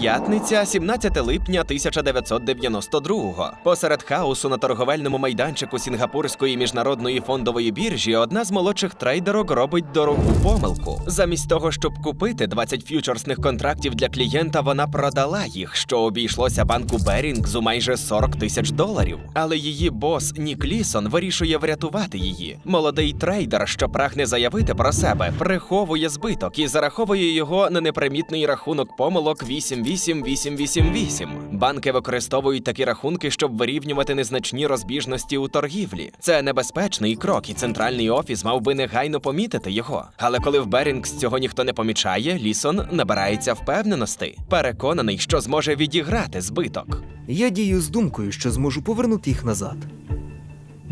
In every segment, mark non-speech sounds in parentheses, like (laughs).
П'ятниця, 17 липня 1992-го. Посеред хаосу на торговельному майданчику Сінгапурської міжнародної фондової біржі одна з молодших трейдерок робить дорогу помилку. Замість того, щоб купити 20 ф'ючерсних контрактів для клієнта, вона продала їх, що обійшлося банку Берінгс у майже 40 тисяч доларів. Але її бос Нік Лісон вирішує врятувати її. Молодий трейдер, що прагне заявити про себе, приховує збиток і зараховує його на непримітний рахунок помилок 88888. Банки використовують такі рахунки, щоб вирівнювати незначні розбіжності у торгівлі. Це небезпечний крок, і центральний офіс мав би негайно помітити його. Але коли в Берінгс цього ніхто не помічає, Лісон набирається впевненості, переконаний, що зможе відіграти збиток. Я дію з думкою, що зможу повернути їх назад.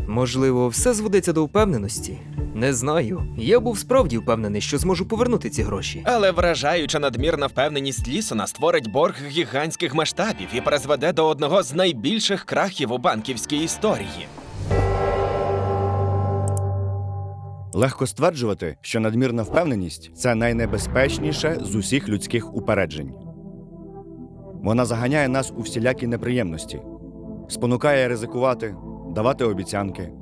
Можливо, все зводиться до впевненості. Не знаю. Я був справді впевнений, що зможу повернути ці гроші. Але вражаюча надмірна впевненість Лісона створить борг гігантських масштабів і призведе до одного з найбільших крахів у банківській історії. Легко стверджувати, що надмірна впевненість це найнебезпечніше з усіх людських упереджень. Вона заганяє нас у всілякі неприємності, спонукає ризикувати, давати обіцянки,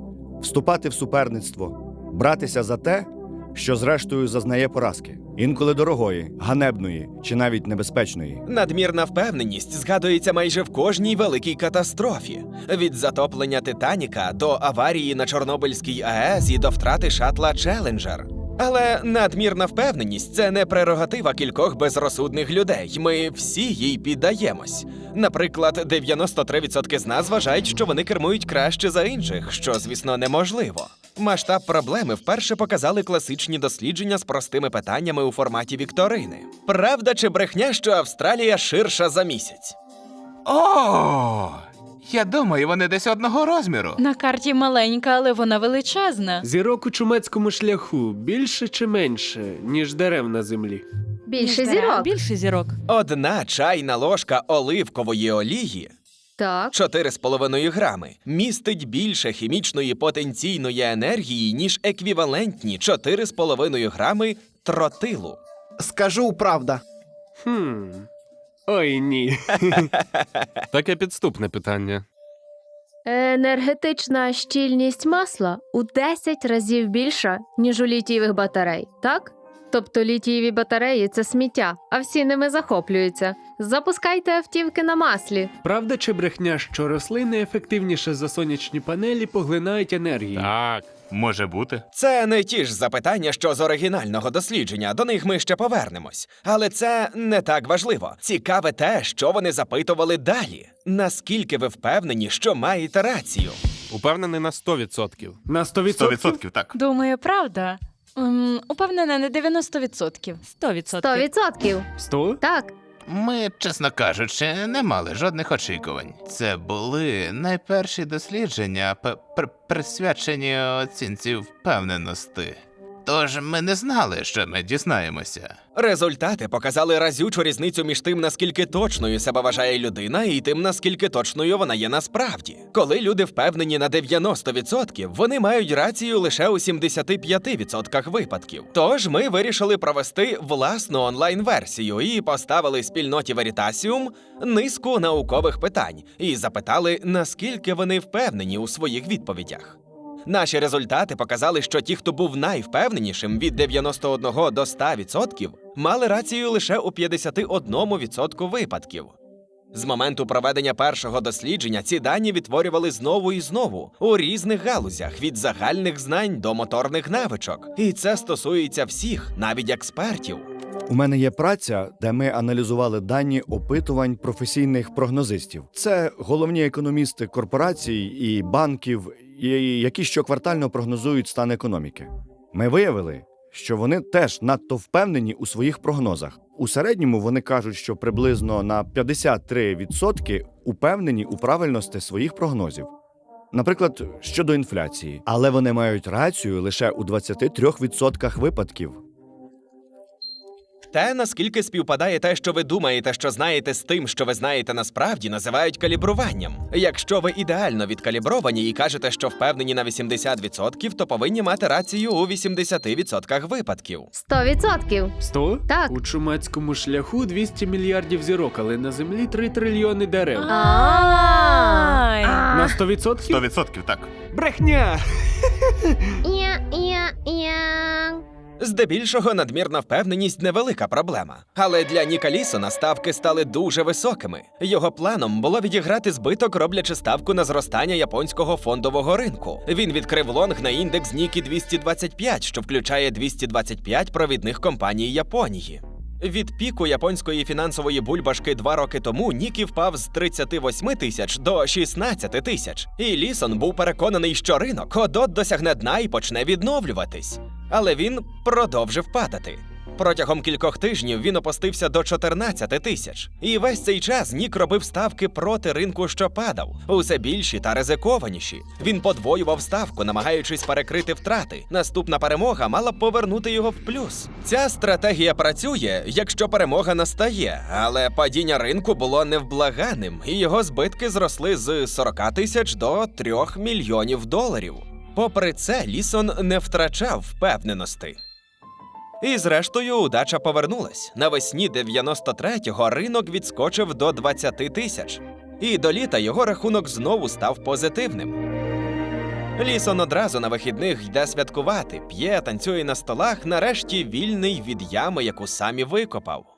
вступати в суперництво, братися за те, що зрештою зазнає поразки, інколи дорогої, ганебної чи навіть небезпечної. Надмірна впевненість згадується майже в кожній великій катастрофі: від затоплення Титаніка до аварії на Чорнобильській АЕС і до втрати шатла Челенджер. Але надмірна впевненість це не прерогатива кількох безрозсудних людей. Ми всі їй піддаємось. Наприклад, 93% з нас вважають, що вони кермують краще за інших, що, звісно, неможливо. Масштаб проблеми вперше показали класичні дослідження з простими питаннями у форматі вікторини. Правда чи брехня, що Австралія ширша за місяць? О, я думаю, вони десь одного розміру. На карті маленька, але вона величезна. Зірок у чумацькому шляху більше чи менше, ніж дерев на землі. Більше Ніж дерев, зірок. Більше зірок. Одна чайна ложка оливкової олії Так. 4,5 грами містить більше хімічної потенційної енергії, ніж еквівалентні 4,5 грами тротилу. Скажу правда. Хм. Ой ні. (laughs) Таке підступне питання. Енергетична щільність масла у 10 разів більша, ніж у літієвих батарей, так? Тобто літієві батареї це сміття, а всі ними захоплюються. Запускайте автівки на маслі. Правда чи брехня, що рослини ефективніше за сонячні панелі поглинають енергію? Так. Може бути. Це не ті ж запитання, що з оригінального дослідження. До них ми ще повернемось. Але це не так важливо. Цікаве те, що вони запитували далі. Наскільки ви впевнені, що маєте рацію? Упевнений на 100%. На 100%? 100% так. Думаю, правда. Ем, упевнена на 90%. 100%. 100%. 100? Так. Ми, чесно кажучи, не мали жодних очікувань. Це були найперші дослідження, присвячені оцінці впевненості. Тож ми не знали, що ми дізнаємося. Результати показали разючу різницю між тим, наскільки точною себе вважає людина, і тим, наскільки точною вона є насправді. Коли люди впевнені на 90%, вони мають рацію лише у 75% випадків. Тож ми вирішили провести власну онлайн-версію і поставили спільноті Veritasium низку наукових питань і запитали, наскільки вони впевнені у своїх відповідях. Наші результати показали, що ті, хто був найвпевненішим від 91 до 100%, мали рацію лише у 51% випадків. З моменту проведення першого дослідження ці дані відтворювали знову і знову у різних галузях від загальних знань до моторних навичок. І це стосується всіх, навіть експертів. У мене є праця, де ми аналізували дані опитувань професійних прогнозистів. Це головні економісти корпорацій і банків, і які щоквартально прогнозують стан економіки. Ми виявили, що вони теж надто впевнені у своїх прогнозах. У середньому вони кажуть, що приблизно на 53% упевнені у правильності своїх прогнозів. Наприклад, щодо інфляції, але вони мають рацію лише у 23% випадків. Те, наскільки співпадає те, що ви думаєте, що знаєте, з тим, що ви знаєте насправді, називають калібруванням. Якщо ви ідеально відкалібровані і кажете, що впевнені на 80%, то повинні мати рацію у 80% випадків. 100%. Сто? Так. У чумацькому шляху 200 мільярдів зірок, але на землі 3 трильйони дерев. Ай. На 100%? 100% так. Брехня! Здебільшого надмірна впевненість невелика проблема. Але для Ніка Лісона ставки стали дуже високими. Його планом було відіграти збиток, роблячи ставку на зростання японського фондового ринку. Він відкрив лонг на індекс Нікі 225, що включає 225 провідних компаній Японії. Від піку японської фінансової бульбашки два роки тому Нікі впав з 38 тисяч до 16 тисяч. І Лісон був переконаний, що ринок от досягне дна і почне відновлюватись. Але він продовжив падати. Протягом кількох тижнів він опустився до 14 тисяч. І весь цей час Нік робив ставки проти ринку, що падав, усе більші та ризикованіші. Він подвоював ставку, намагаючись перекрити втрати. Наступна перемога мала б повернути його в плюс. Ця стратегія працює, якщо перемога настає, але падіння ринку було невблаганим, і його збитки зросли з 40 тисяч до 3 мільйонів доларів. Попри це, Лісон не втрачав впевненості. І зрештою удача повернулась. Навесні 93-го ринок відскочив до 20 тисяч. І до літа його рахунок знову став позитивним. Лісон одразу на вихідних йде святкувати, п'є, танцює на столах, нарешті вільний від ями, яку самі викопав.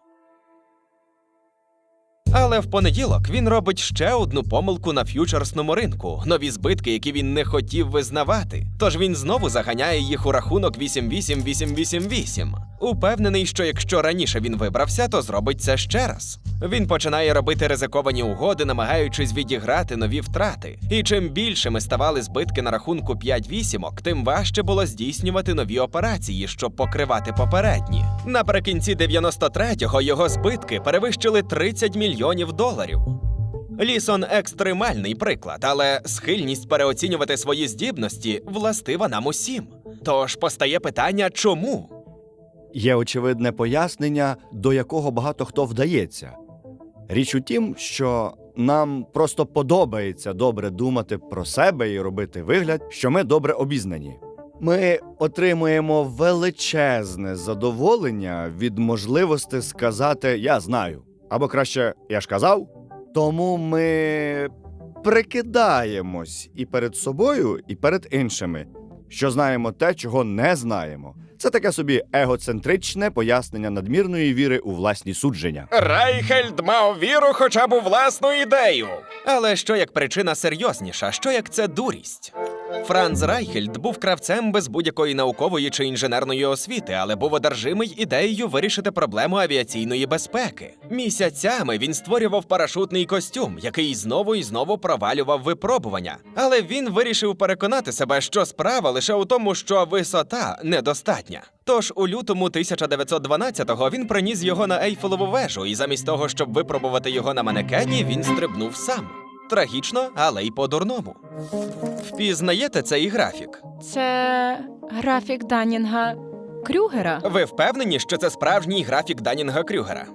Але в понеділок він робить ще одну помилку на ф'ючерсному ринку, нові збитки, які він не хотів визнавати. Тож він знову заганяє їх у рахунок 8-8-8-8-8. Упевнений, що якщо раніше він вибрався, то зробить це ще раз. Він починає робити ризиковані угоди, намагаючись відіграти нові втрати. І чим більшими ставали збитки на рахунку 5 вісімок, тим важче було здійснювати нові операції, щоб покривати попередні. Наприкінці 93-го його збитки перевищили 30 мільйонів доларів. Лісон екстремальний приклад, але схильність переоцінювати свої здібності властива нам усім. Тож постає питання, чому? Є очевидне пояснення, до якого багато хто вдається. Річ у тім, що нам просто подобається добре думати про себе і робити вигляд, що ми добре обізнані. Ми отримуємо величезне задоволення від можливості сказати Я знаю. Або краще я ж казав. Тому ми прикидаємось і перед собою, і перед іншими, що знаємо те, чого не знаємо. Це таке собі егоцентричне пояснення надмірної віри у власні судження. Райхельд мав віру хоча б у власну ідею. Але що як причина серйозніша, що як це дурість? Франц Райхельд був кравцем без будь-якої наукової чи інженерної освіти, але був одержимий ідеєю вирішити проблему авіаційної безпеки. Місяцями він створював парашутний костюм, який знову і знову провалював випробування. Але він вирішив переконати себе, що справа лише у тому, що висота недостатня. Тож у лютому 1912-го він приніс його на Ейфелеву вежу, і замість того, щоб випробувати його на манекені, він стрибнув сам. Трагічно, але й по-дурному. Впізнаєте цей графік? Це графік Данінга Крюгера. Ви впевнені, що це справжній графік Данінга Крюгера?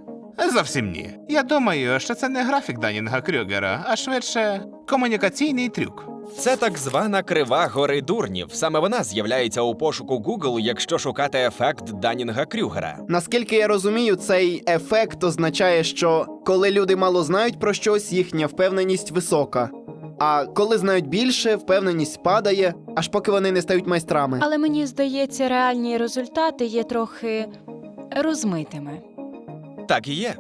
Зовсім ні. Я думаю, що це не графік Данінга Крюгера, а швидше комунікаційний трюк. Це так звана крива гори дурнів. Саме вона з'являється у пошуку Google, якщо шукати ефект Данінга Крюгера. Наскільки я розумію, цей ефект означає, що коли люди мало знають про щось, їхня впевненість висока. А коли знають більше, впевненість падає, аж поки вони не стають майстрами. Але мені здається, реальні результати є трохи розмитими. Так і є.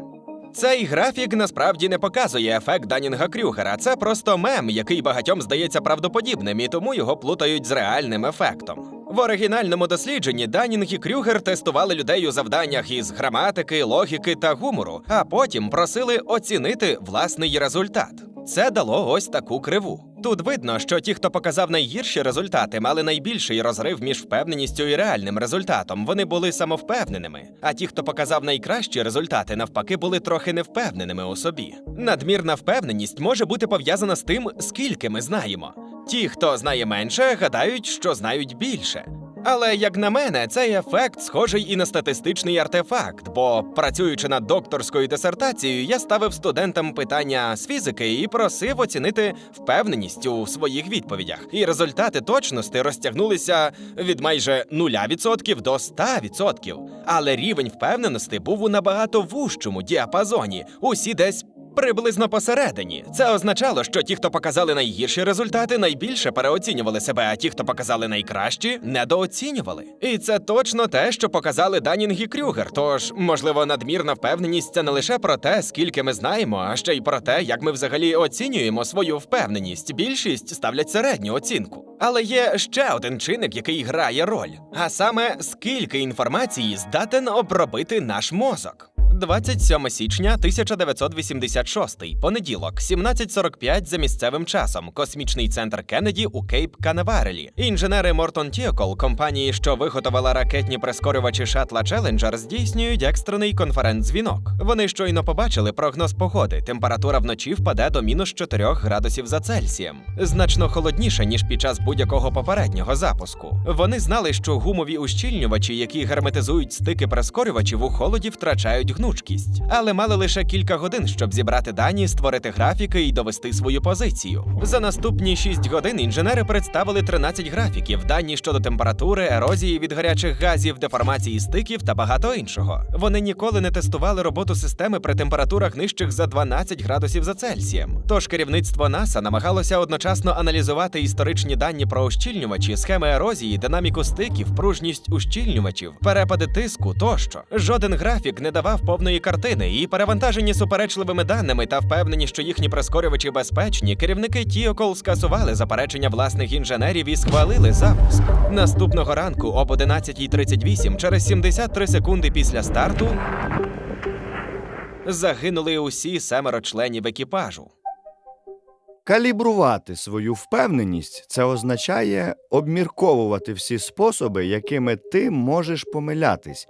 Цей графік насправді не показує ефект Данінга Крюгера. Це просто мем, який багатьом здається правдоподібним, і тому його плутають з реальним ефектом. В оригінальному дослідженні Данінг і Крюгер тестували людей у завданнях із граматики, логіки та гумору, а потім просили оцінити власний результат. Це дало ось таку криву. Тут видно, що ті, хто показав найгірші результати, мали найбільший розрив між впевненістю і реальним результатом. Вони були самовпевненими. А ті, хто показав найкращі результати, навпаки, були трохи невпевненими у собі. Надмірна впевненість може бути пов'язана з тим, скільки ми знаємо. Ті, хто знає менше, гадають, що знають більше. Але як на мене, цей ефект схожий і на статистичний артефакт, бо працюючи над докторською дисертацією, я ставив студентам питання з фізики і просив оцінити впевненість у своїх відповідях. І результати точності розтягнулися від майже 0% до 100%. Але рівень впевненості був у набагато вужчому діапазоні, усі десь Приблизно посередині. Це означало, що ті, хто показали найгірші результати, найбільше переоцінювали себе, а ті, хто показали найкращі, недооцінювали. І це точно те, що показали Данінг і Крюгер. Тож, можливо, надмірна впевненість це не лише про те, скільки ми знаємо, а ще й про те, як ми взагалі оцінюємо свою впевненість. Більшість ставлять середню оцінку. Але є ще один чинник, який грає роль, а саме скільки інформації здатен обробити наш мозок. 27 січня 1986, понеділок, 17.45 за місцевим часом, космічний центр Кеннеді у Кейп Канавералі. Інженери Мортон Тіокол, компанії, що виготовила ракетні прискорювачі шатла Челенджер, здійснюють екстрений конференц-дзвінок. Вони щойно побачили прогноз погоди. Температура вночі впаде до мінус 4 градусів за Цельсієм, значно холодніше ніж під час будь-якого попереднього запуску. Вони знали, що гумові ущільнювачі, які герметизують стики прискорювачів у холоді, втрачають гнучкість, але мали лише кілька годин, щоб зібрати дані, створити графіки і довести свою позицію. За наступні 6 годин інженери представили 13 графіків, дані щодо температури, ерозії від гарячих газів, деформації стиків та багато іншого. Вони ніколи не тестували роботу системи при температурах нижчих за 12 градусів за Цельсієм. Тож керівництво НАСА намагалося одночасно аналізувати історичні дані про ущільнювачі, схеми ерозії, динаміку стиків, пружність ущільнювачів, перепади тиску тощо. Жоден графік не давав повної картини, і перевантажені суперечливими даними та впевнені, що їхні прискорювачі безпечні, керівники Тіокол скасували заперечення власних інженерів і схвалили запуск. Наступного ранку об 11.38, через 73 секунди після старту, загинули усі семеро членів екіпажу. Калібрувати свою впевненість це означає обмірковувати всі способи, якими ти можеш помилятись.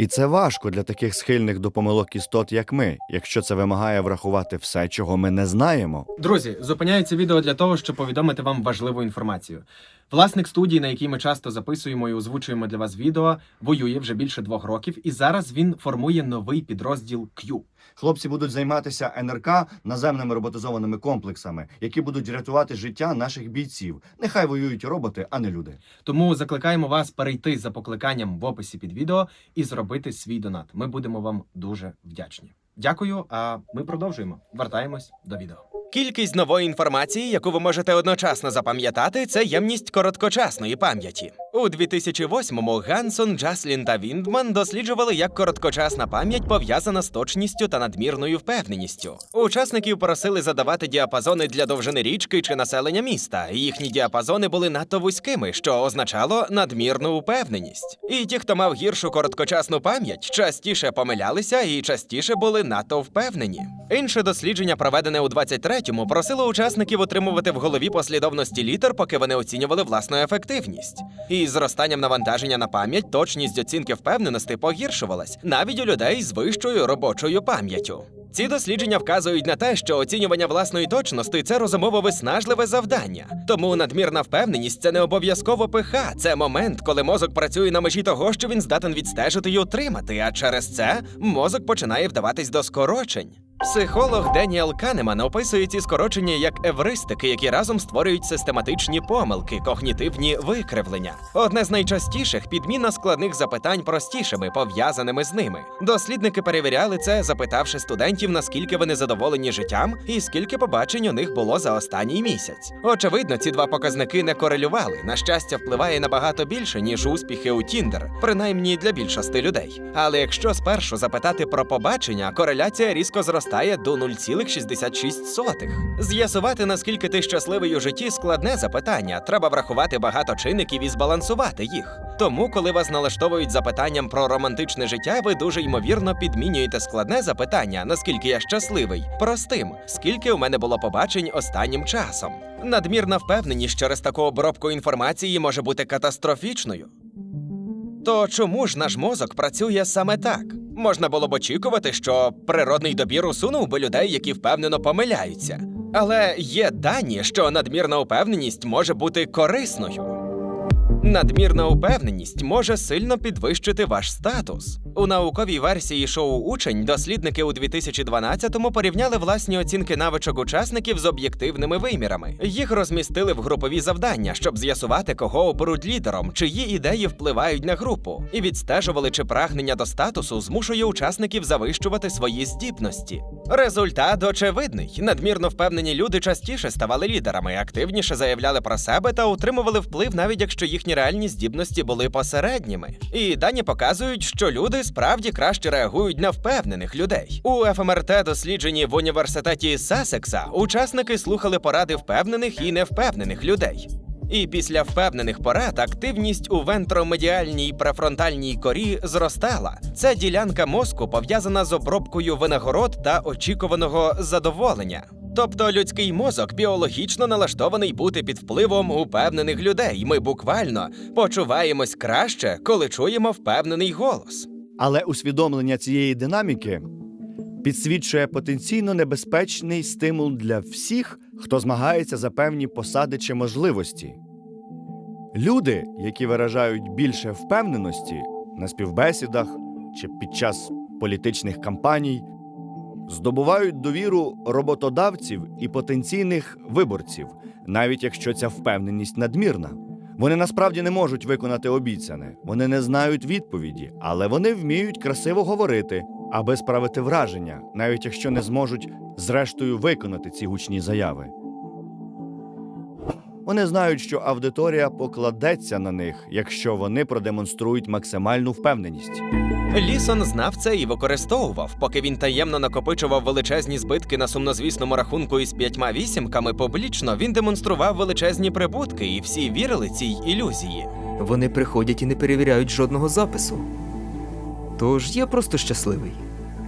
І це важко для таких схильних до помилок істот, як ми, якщо це вимагає врахувати все, чого ми не знаємо. Друзі, зупиняється відео для того, щоб повідомити вам важливу інформацію. Власник студії, на якій ми часто записуємо і озвучуємо для вас відео, воює вже більше двох років, і зараз він формує новий підрозділ Q. Хлопці будуть займатися НРК наземними роботизованими комплексами, які будуть рятувати життя наших бійців. Нехай воюють роботи, а не люди. Тому закликаємо вас перейти за покликанням в описі під відео і зробити свій донат. Ми будемо вам дуже вдячні. Дякую. А ми продовжуємо. Вертаємось до відео. Кількість нової інформації, яку ви можете одночасно запам'ятати, це ємність короткочасної пам'яті. У 2008-му Гансон, Джаслін та Віндман досліджували, як короткочасна пам'ять пов'язана з точністю та надмірною впевненістю. Учасників просили задавати діапазони для довжини річки чи населення міста. Їхні діапазони були надто вузькими, що означало надмірну упевненість. І ті, хто мав гіршу короткочасну пам'ять, частіше помилялися і частіше були надто впевнені. Інше дослідження, проведене у 23-му, просило учасників утримувати в голові послідовності літер, поки вони оцінювали власну ефективність. І з зростанням навантаження на пам'ять точність оцінки впевненості погіршувалась навіть у людей з вищою робочою пам'яттю. Ці дослідження вказують на те, що оцінювання власної точності це розумово виснажливе завдання. Тому надмірна впевненість це не обов'язково пиха. Це момент, коли мозок працює на межі того, що він здатен відстежити і утримати. А через це мозок починає вдаватись до скорочень. Психолог Деніел Канеман описує ці скорочення як евристики, які разом створюють систематичні помилки, когнітивні викривлення. Одне з найчастіших підміна складних запитань простішими, пов'язаними з ними. Дослідники перевіряли це, запитавши студентів, наскільки вони задоволені життям і скільки побачень у них було за останній місяць. Очевидно, ці два показники не корелювали. На щастя, впливає набагато більше, ніж успіхи у Тіндер, принаймні для більшості людей. Але якщо спершу запитати про побачення, кореляція різко зростає до 0,66. З'ясувати, наскільки ти щасливий у житті, складне запитання. Треба врахувати багато чинників і збалансувати їх. Тому, коли вас налаштовують запитанням про романтичне життя, ви дуже ймовірно підмінюєте складне запитання, наскільки я щасливий, простим, скільки у мене було побачень останнім часом. Надмірна впевненість через таку обробку інформації може бути катастрофічною. То чому ж наш мозок працює саме так? Можна було б очікувати, що природний добір усунув би людей, які впевнено помиляються. Але є дані, що надмірна упевненість може бути корисною. Надмірна упевненість може сильно підвищити ваш статус. У науковій версії шоу Учень дослідники у 2012-му порівняли власні оцінки навичок учасників з об'єктивними вимірами. Їх розмістили в групові завдання, щоб з'ясувати, кого оберуть лідером, чиї ідеї впливають на групу, і відстежували, чи прагнення до статусу змушує учасників завищувати свої здібності. Результат очевидний: надмірно впевнені люди частіше ставали лідерами, активніше заявляли про себе та утримували вплив, навіть якщо їхні реальні здібності були посередніми. І дані показують, що люди справді краще реагують на впевнених людей. У ФМРТ, дослідженні в університеті Сасекса, учасники слухали поради впевнених і невпевнених людей. І після впевнених порад активність у вентромедіальній префронтальній корі зростала. Це ділянка мозку пов'язана з обробкою винагород та очікуваного задоволення. Тобто людський мозок біологічно налаштований бути під впливом упевнених людей. Ми буквально почуваємось краще, коли чуємо впевнений голос. Але усвідомлення цієї динаміки підсвічує потенційно небезпечний стимул для всіх, хто змагається за певні посади чи можливості. Люди, які виражають більше впевненості на співбесідах чи під час політичних кампаній, здобувають довіру роботодавців і потенційних виборців, навіть якщо ця впевненість надмірна. Вони насправді не можуть виконати обіцяне, вони не знають відповіді, але вони вміють красиво говорити, аби справити враження, навіть якщо не зможуть зрештою виконати ці гучні заяви. Вони знають, що аудиторія покладеться на них, якщо вони продемонструють максимальну впевненість. Лісон знав це і використовував, поки він таємно накопичував величезні збитки на сумнозвісному рахунку із п'ятьма вісімками. Публічно він демонстрував величезні прибутки, і всі вірили цій ілюзії. Вони приходять і не перевіряють жодного запису. Тож я просто щасливий.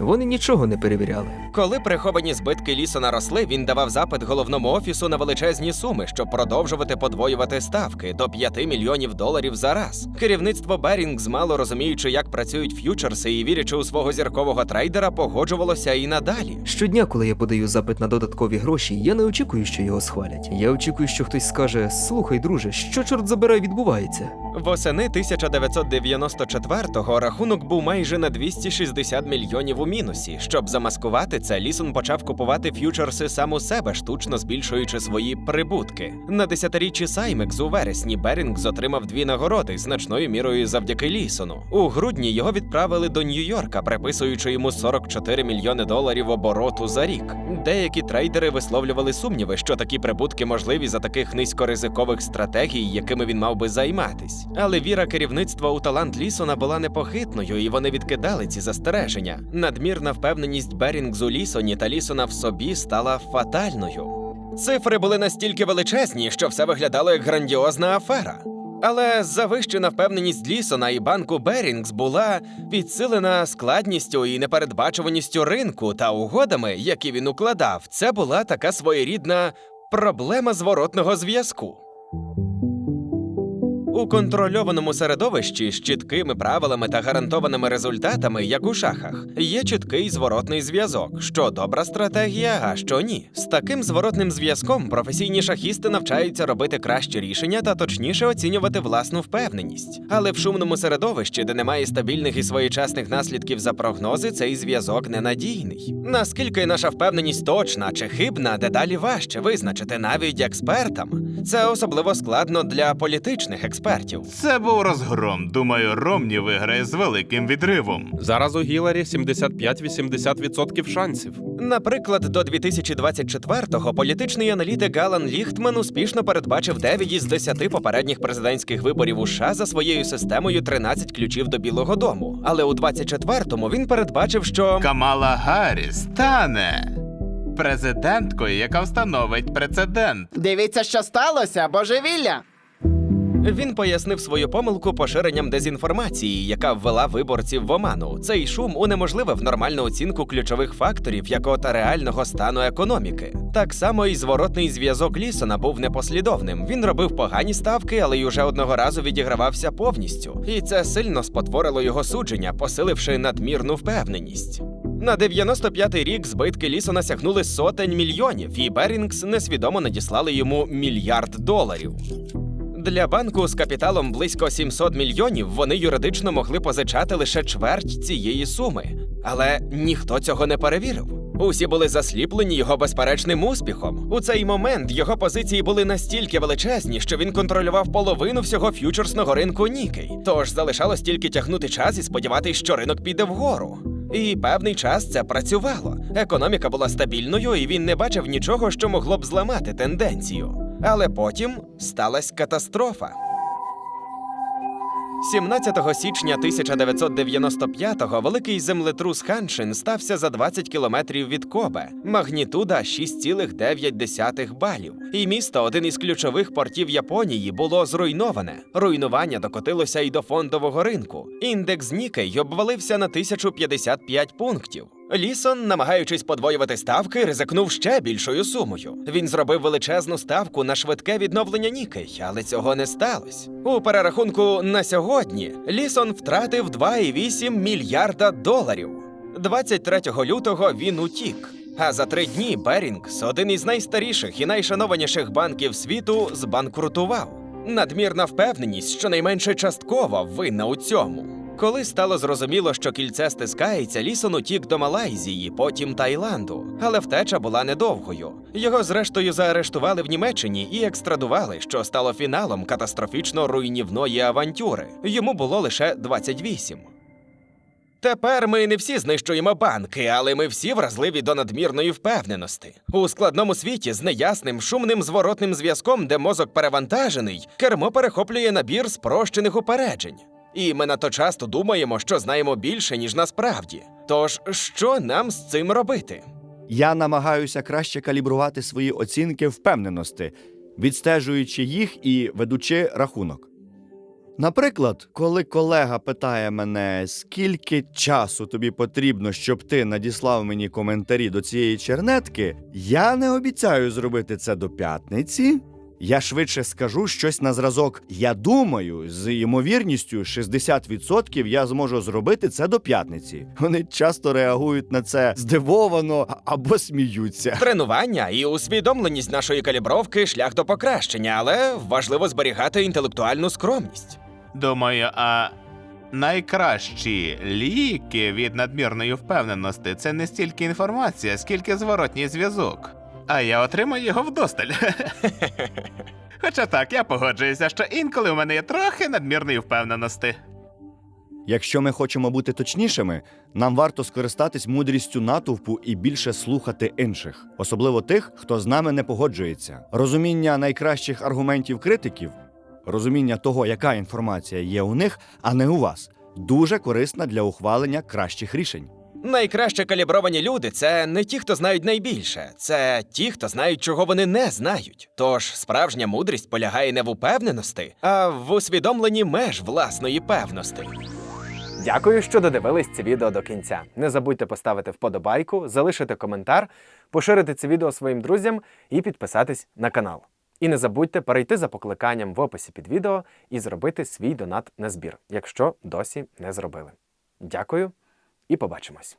Вони нічого не перевіряли. Коли приховані збитки Лісона росли, він давав запит головному офісу на величезні суми, щоб продовжувати подвоювати ставки до 5 мільйонів доларів за раз. Керівництво Берінгс, мало розуміючи, як працюють ф'ючерси і вірячи у свого зіркового трейдера, погоджувалося і надалі. Щодня, коли я подаю запит на додаткові гроші, я не очікую, що його схвалять. Я очікую, що хтось скаже: Слухай, друже, що чорт забирай відбувається. Восени 1994-го рахунок був майже на 260 мільйонів у мінусі. Щоб замаскувати це, Лісон почав купувати ф'ючерси сам у себе, штучно збільшуючи свої прибутки. На десятиріччі Саймекс у вересні Берінгс отримав дві нагороди, значною мірою завдяки Лісону. У грудні його відправили до Нью-Йорка, приписуючи йому 44 мільйони доларів обороту за рік. Деякі трейдери висловлювали сумніви, що такі прибутки можливі за таких низькоризикових стратегій, якими він мав би займатись. Але віра керівництва у талант Лісона була непохитною, і вони відкидали ці застереження. Надмірна впевненість Берінгс у Лісоні та Лісона в собі стала фатальною. Цифри були настільки величезні, що все виглядало як грандіозна афера. Але завищена впевненість Лісона і банку Берінгс була підсилена складністю і непередбачуваністю ринку та угодами, які він укладав. Це була така своєрідна проблема зворотного зв'язку. У контрольованому середовищі з чіткими правилами та гарантованими результатами, як у шахах, є чіткий зворотний зв'язок, що добра стратегія, а що ні. З таким зворотним зв'язком професійні шахісти навчаються робити кращі рішення та точніше оцінювати власну впевненість. Але в шумному середовищі, де немає стабільних і своєчасних наслідків за прогнози, цей зв'язок ненадійний. Наскільки наша впевненість точна чи хибна, дедалі важче визначити навіть експертам. Це особливо складно для політичних експертів. Це був розгром. Думаю, Ромні виграє з великим відривом. Зараз у Гіларі 75-80% шансів. Наприклад, до 2024-го політичний аналітик Галан Ліхтман успішно передбачив 9 із 10 попередніх президентських виборів у США за своєю системою 13 ключів до Білого Дому. Але у 24-му він передбачив, що Камала Гарріс стане президенткою, яка встановить прецедент. Дивіться, що сталося, божевілля! Він пояснив свою помилку поширенням дезінформації, яка ввела виборців в оману. Цей шум унеможливив нормальну оцінку ключових факторів, як от реального стану економіки. Так само і зворотний зв'язок Лісона був непослідовним. Він робив погані ставки, але й уже одного разу відігравався повністю. І це сильно спотворило його судження, посиливши надмірну впевненість. На 95-й рік збитки Лісона сягнули сотень мільйонів, і Берінгс несвідомо надіслали йому мільярд доларів. Для банку з капіталом близько 700 мільйонів вони юридично могли позичати лише чверть цієї суми. Але ніхто цього не перевірив. Усі були засліплені його безперечним успіхом. У цей момент його позиції були настільки величезні, що він контролював половину всього ф'ючерсного ринку Нікей. Тож залишалось тільки тягнути час і сподіватись, що ринок піде вгору. І певний час це працювало. Економіка була стабільною, і він не бачив нічого, що могло б зламати тенденцію. Але потім сталася катастрофа. 17 січня 1995-го великий землетрус Ханшин стався за 20 кілометрів від Кобе, магнітуда 6,9 балів. І місто, один із ключових портів Японії, було зруйноване. Руйнування докотилося й до фондового ринку. Індекс Нікей обвалився на 1055 пунктів. Лісон, намагаючись подвоювати ставки, ризикнув ще більшою сумою. Він зробив величезну ставку на швидке відновлення Нікей, але цього не сталося. У перерахунку на сьогодні Лісон втратив 2,8 мільярда доларів. 23 лютого він утік. А за три дні Берінгс, один із найстаріших і найшанованіших банків світу, збанкрутував. Надмірна впевненість, щонайменше частково винна у цьому. Коли стало зрозуміло, що кільце стискається, Лісон утік до Малайзії, потім Таїланду. Але втеча була недовгою. Його зрештою заарештували в Німеччині і екстрадували, що стало фіналом катастрофічно руйнівної авантюри. Йому було лише 28. Тепер ми не всі знищуємо банки, але ми всі вразливі до надмірної впевненості. У складному світі з неясним шумним зворотним зв'язком, де мозок перевантажений, кермо перехоплює набір спрощених упереджень. І ми надто часто думаємо, що знаємо більше, ніж насправді. Тож, що нам з цим робити? Я намагаюся краще калібрувати свої оцінки впевненості, відстежуючи їх і ведучи рахунок. Наприклад, коли колега питає мене, скільки часу тобі потрібно, щоб ти надіслав мені коментарі до цієї чернетки, я не обіцяю зробити це до п'ятниці. Я швидше скажу щось на зразок. Я думаю, з ймовірністю 60% я зможу зробити це до п'ятниці. Вони часто реагують на це здивовано або сміються. Тренування і усвідомленість нашої калібровки шлях до покращення, але важливо зберігати інтелектуальну скромність. Думаю, а найкращі ліки від надмірної впевненості це не стільки інформація, скільки зворотній зв'язок. А я отримаю його вдосталь. (laughs) Хоча так, я погоджуюся, що інколи у мене є трохи надмірної впевненості. Якщо ми хочемо бути точнішими, нам варто скористатись мудрістю натовпу і більше слухати інших, особливо тих, хто з нами не погоджується. Розуміння найкращих аргументів критиків, розуміння того, яка інформація є у них, а не у вас, дуже корисна для ухвалення кращих рішень. Найкраще калібровані люди це не ті, хто знають найбільше, це ті, хто знають, чого вони не знають. Тож справжня мудрість полягає не в упевненості, а в усвідомленні меж власної певності. Дякую, що додивились це відео до кінця. Не забудьте поставити вподобайку, залишити коментар, поширити це відео своїм друзям і підписатись на канал. І не забудьте перейти за покликанням в описі під відео і зробити свій донат на збір, якщо досі не зробили. Дякую і побачимось!